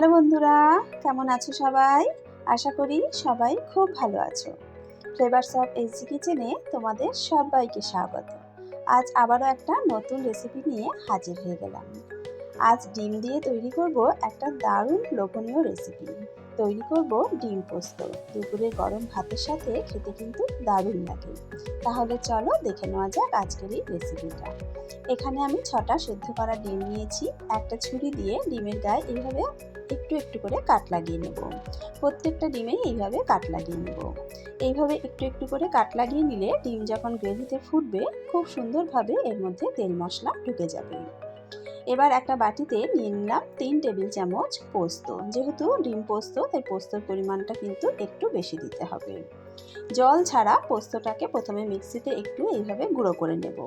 Hello বন্ধুরা, কেমন আছো সবাই? আশা করি সবাই খুব ভালো আছো। ফ্লেভারস অফ এসজি কিচেনে তোমাদের সবাইকে স্বাগত। আজ আবারও একটা নতুন রেসিপি নিয়ে হাজির হয়ে গেলাম। আজ ডিম দিয়ে তৈরি করব একটা দারুণ লোভনীয় রেসিপি তৈরি করব ডিম পোস্ত। দুপুরে গরম ভাতের সাথে খেতে কিন্তু দারুণ লাগে। তাহলে চলো দেখে নেওয়া যাক আজকের এই রেসিপিটা এখানে আমি ছটা সেদ্ধ করা ডিম নিয়েছি। একটা ছুরি দিয়ে ডিমের গায়ে এইভাবে একটু একটু করে কাট লাগিয়ে নেব। প্রত্যেকটা ডিমে এইভাবে কাট লাগিয়ে নেব। এইভাবে একটু একটু করে কাট লাগিয়ে নিলে ডিম যখন গ্রেভিতে ফুটবে, খুব সুন্দরভাবে এর মধ্যে তেল মশলা ঢুকে যাবে। এবার একটা বাটিতে নিয়ে নিলাম তিন টেবিল চামচ পোস্ত। যেহেতু ডিম পোস্ত, তাই পোস্তর পরিমাণটা কিন্তু একটু বেশি দিতে হবে। জল ছাড়া পোস্তটাকে প্রথমে মিক্সিতে একটু এইভাবে গুঁড়ো করে নেব।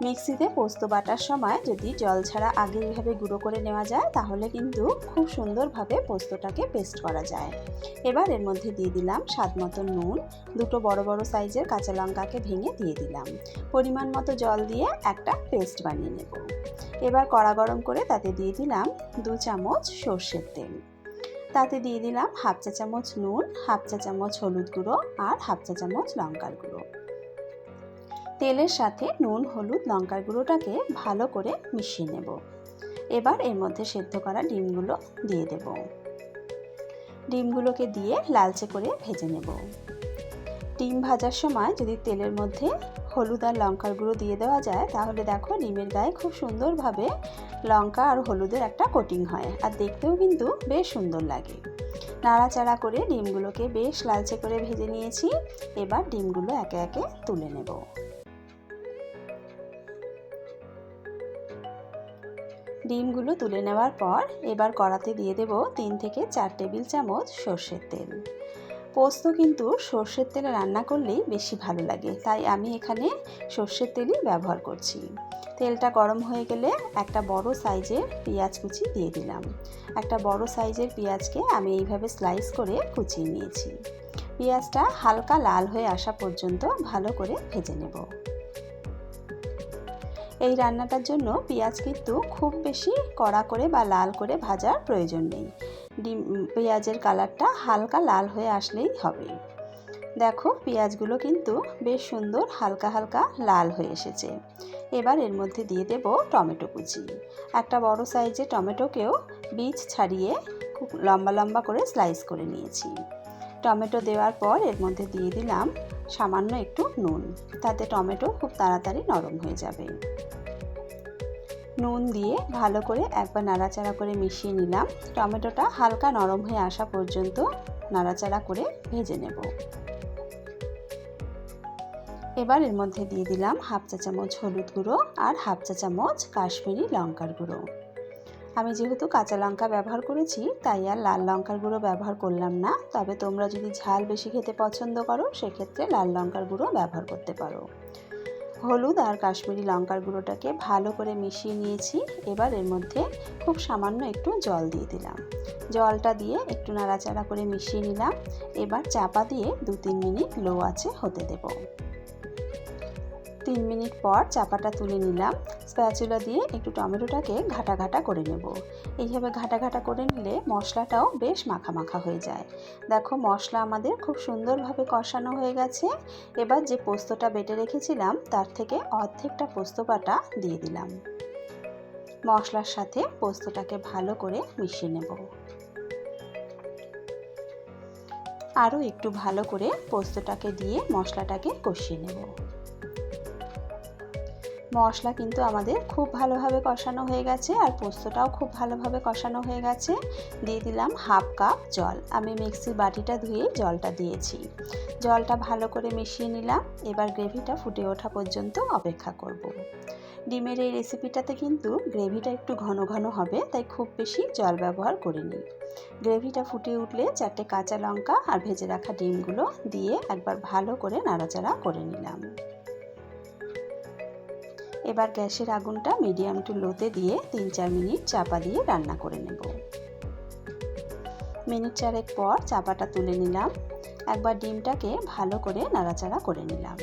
মিক্সিতে পোস্ত বাটার সময় যদি জল ছাড়া আগে এইভাবে গুঁড়ো করে নেওয়া যায়, তাহলে কিন্তু খুব সুন্দরভাবে পোস্তটাকে পেস্ট করা যায়। এবার এর মধ্যে দিয়ে দিলাম স্বাদ মতো নুন। দুটো বড় বড় সাইজের কাঁচা লঙ্কাকে ভেঙে দিয়ে দিলাম। পরিমাণ মতো জল দিয়ে একটা পেস্ট বানিয়ে নেব। এবার কড়া গরম করে তাতে দিয়ে দিলাম দু চামচ সর্ষের তেল। তাতে দিয়ে দিলাম হাফ চা চামচ নুন, হাফ চা চামচ হলুদ গুঁড়ো আর হাফ চা চামচ লঙ্কার গুঁড়ো। তেলের সাথে নুন, হলুদ, লঙ্কার গুঁড়োটাকে ভালো করে মিশিয়ে নেব। এবার এর মধ্যে সেদ্ধ করা ডিমগুলো দিয়ে দেব। ডিমগুলোকে দিয়ে লালচে করে ভেজে নেব। ডিম ভাজার সময় যদি তেলের মধ্যে হলুদ আর লঙ্কার গুঁড়ো দিয়ে দেওয়া যায়, তাহলে দেখো ডিমের গায়ে খুব সুন্দরভাবে লঙ্কা আর হলুদের একটা কোটিং হয় আর দেখতেও কিন্তু বেশ সুন্দর লাগে। নাড়াচাড়া করে ডিমগুলোকে বেশ লালচে করে ভেজে নিয়েছি। এবার ডিমগুলো একে একে তুলে নেব। ডিমগুলো তুলে নেওয়ার পর এবার কড়াতে দিয়ে দেব তিন থেকে চার টেবিল চামচ সর্ষের তেল। পোস্ত কিন্তু সর্ষের তেলে রান্না করলেই বেশি ভালো লাগে, তাই আমি এখানে সর্ষের তেলই ব্যবহার করছি। তেলটা গরম হয়ে গেলে একটা বড় সাইজের পেঁয়াজ কুচি দিয়ে দিলাম। একটা বড় সাইজের পেঁয়াজকে আমি এইভাবে স্লাইস করে কুচিয়ে নিয়েছি। পেঁয়াজটা হালকা লাল হয়ে আসা পর্যন্ত ভালো করে ভেজে নেব। এই রান্নাটার জন্য পেঁয়াজ কিন্তু খুব বেশি কড়া করে বা লাল করে ভাজার প্রয়োজন নেই। ডিম, পেঁয়াজের কালারটা হালকা লাল হয়ে আসলেই হবে। দেখো, পেঁয়াজগুলো কিন্তু বেশ সুন্দর হালকা হালকা লাল হয়ে এসেছে। এবার এর মধ্যে দিয়ে দেব টমেটো কুচি। একটা বড় সাইজের টমেটোকেও বীজ ছাড়িয়ে খুব লম্বা লম্বা করে স্লাইস করে নিয়েছি। টমেটো দেওয়ার পর এর মধ্যে দিয়ে দিলাম সামান্য একটু নুন। তাতে টমেটো খুব তাড়াতাড়ি নরম হয়ে যাবে। নুন দিয়ে ভালো করে একবার নাড়াচাড়া করে মিশিয়ে নিলাম। টমেটোটা হালকা নরম হয়ে আসা পর্যন্ত নাড়াচাড়া করে ভেজে নেব। এবার এর মধ্যে দিয়ে দিলাম হাফ চা চামচ হলুদ গুঁড়ো আর হাফ চা চামচ কাশ্মীরি লঙ্কার গুঁড়ো। আমি যেহেতু কাঁচা লঙ্কা ব্যবহার করেছি, তাই আর লাল লঙ্কার গুঁড়ো ব্যবহার করলাম না। তবে তোমরা যদি ঝাল বেশি খেতে পছন্দ করো, সেক্ষেত্রে লাল লঙ্কার গুঁড়ো ব্যবহার করতে পারো। হলুদ আর কাশ্মীরি লঙ্কার গুঁড়োটাকে ভালো করে মিশিয়ে নিয়েছি। এবার এর মধ্যে খুব সামান্য একটু জল দিয়ে দিলাম। জলটা দিয়ে একটু নাড়াচাড়া করে মিশিয়ে নিলাম। এবার চাপা দিয়ে দু তিন মিনিট লো আছে হতে দেব। তিন মিনিট পর চাপাটা তুলে নিলাম। স্প্যাচুলা দিয়ে একটু টমেটোটাকে ঘাটা ঘাটা করে নেব। এইভাবে ঘাটা ঘাটা করে নিলে মশলাটাও বেশ মাখা মাখা হয়ে যায়। দেখো মশলা আমাদের খুব সুন্দরভাবে কষানো হয়ে গেছে। এবার যে পোস্তটা বেটে রেখেছিলাম, তার থেকে অর্ধেকটা পোস্ত বাটা দিয়ে দিলাম। মশলার সাথে পোস্তটাকে ভালো করে মিশিয়ে নেব। আরও একটু ভালো করে পোস্তটাকে দিয়ে মশলাটাকে কষিয়ে নেব। মশলা কিন্তু আমাদের খুব ভালোভাবে কষানো হয়ে গেছে আর পোস্তটাও খুব ভালোভাবে কষানো হয়ে গেছে। দিয়ে দিলাম হাফ কাপ জল। আমি মিক্সির বাটিটা ধুয়ে জলটা দিয়েছি। জলটা ভালো করে মিশিয়ে নিলাম। এবার গ্রেভিটা ফুটে ওঠা পর্যন্ত অপেক্ষা করব। ডিমের এই রেসিপিটাতে কিন্তু গ্রেভিটা একটু ঘন ঘন হবে, তাই খুব বেশি জল ব্যবহার করিনি। গ্রেভিটা ফুটে উঠলে চারটে কাঁচা লঙ্কা আর ভেজে রাখা ডিমগুলো দিয়ে একবার ভালো করে নাড়াচাড়া করে নিলাম। এবার গ্যাসের আগুনটা মিডিয়াম টু লোতে দিয়ে তিন চার মিনিট চাপা দিয়ে রান্না করে নেব। মিনিট চারেক পর চাপাটা তুলে নিলাম। একবার ডিমটাকে ভালো করে নাড়াচাড়া করে নিলাম।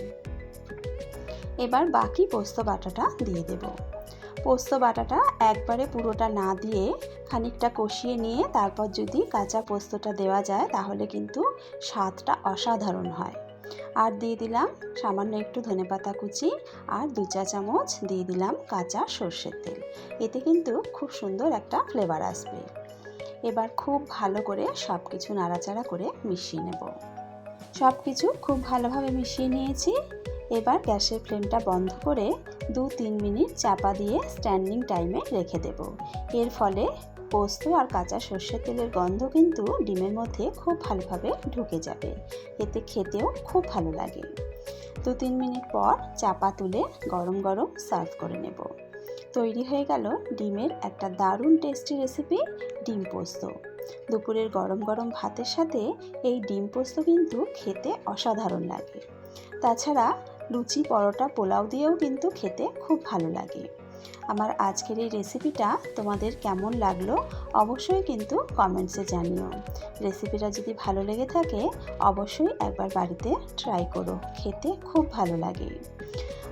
এবার বাকি পোস্ত বাটাটা দিয়ে দেব। পোস্ত বাটাটা একবারে পুরোটা না দিয়ে খানিকটা কষিয়ে নিয়ে তারপর যদি কাঁচা পোস্তটা দেওয়া যায় তাহলে কিন্তু স্বাদটা অসাধারণ হয়। আর দিয়ে দিলাম সামান্য একটু ধনেপাতা কুচি আর দু চা চামচ দিয়ে দিলাম কাঁচা সর্ষের তেল। এতে কিন্তু খুব সুন্দর একটা ফ্লেভার আসবে। এবার খুব ভালো করে সব কিছু নাড়াচাড়া করে মিশিয়ে নেব। সব কিছু খুব ভালোভাবে মিশিয়ে নিয়েছি। এবার গ্যাসের ফ্লেমটা বন্ধ করে দু তিন মিনিট চাপা দিয়ে স্ট্যান্ডিং টাইমে রেখে দেব। এর ফলে পোস্ত আর কাঁচা সর্ষের তেলের গন্ধ কিন্তু ডিমের মধ্যে খুব ভালোভাবে ঢুকে যাবে। এতে খেতেও খুব ভালো লাগে। দু তিন মিনিট পর চাপা তুলে গরম গরম সার্ভ করে নেব। তৈরি হয়ে গেল ডিমের একটা দারুণ টেস্টি রেসিপি, ডিম পোস্ত। দুপুরের গরম গরম ভাতের সাথে এই ডিম পোস্ত কিন্তু খেতে অসাধারণ লাগে। তাছাড়া লুচি, পরোটা, পোলাও দিয়েও কিন্তু খেতে খুব ভালো লাগে। আমার আজকের এই রেসিপিটা তোমাদের কেমন লাগল অবশ্যই কিন্তু কমেন্টসে জানিও। রেসিপিটা যদি ভালো লেগে থাকে, অবশ্যই একবার বাড়িতে ট্রাই করো। খেতে খুব ভালো লাগে।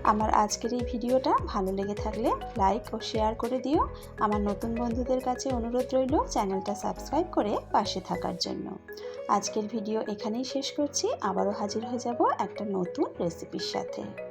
আমার আজকের এই ভিডিওটা ভালো লেগে থাকলে লাইক ও শেয়ার করে দিও। আমার নতুন বন্ধুদের কাছে অনুরোধ রইল চ্যানেলটা সাবস্ক্রাইব করে পাশে থাকার জন্য। আজকের ভিডিও এখানেই শেষ করছি। আবারও হাজির হয়ে যাব একটা নতুন রেসিপির সাথে।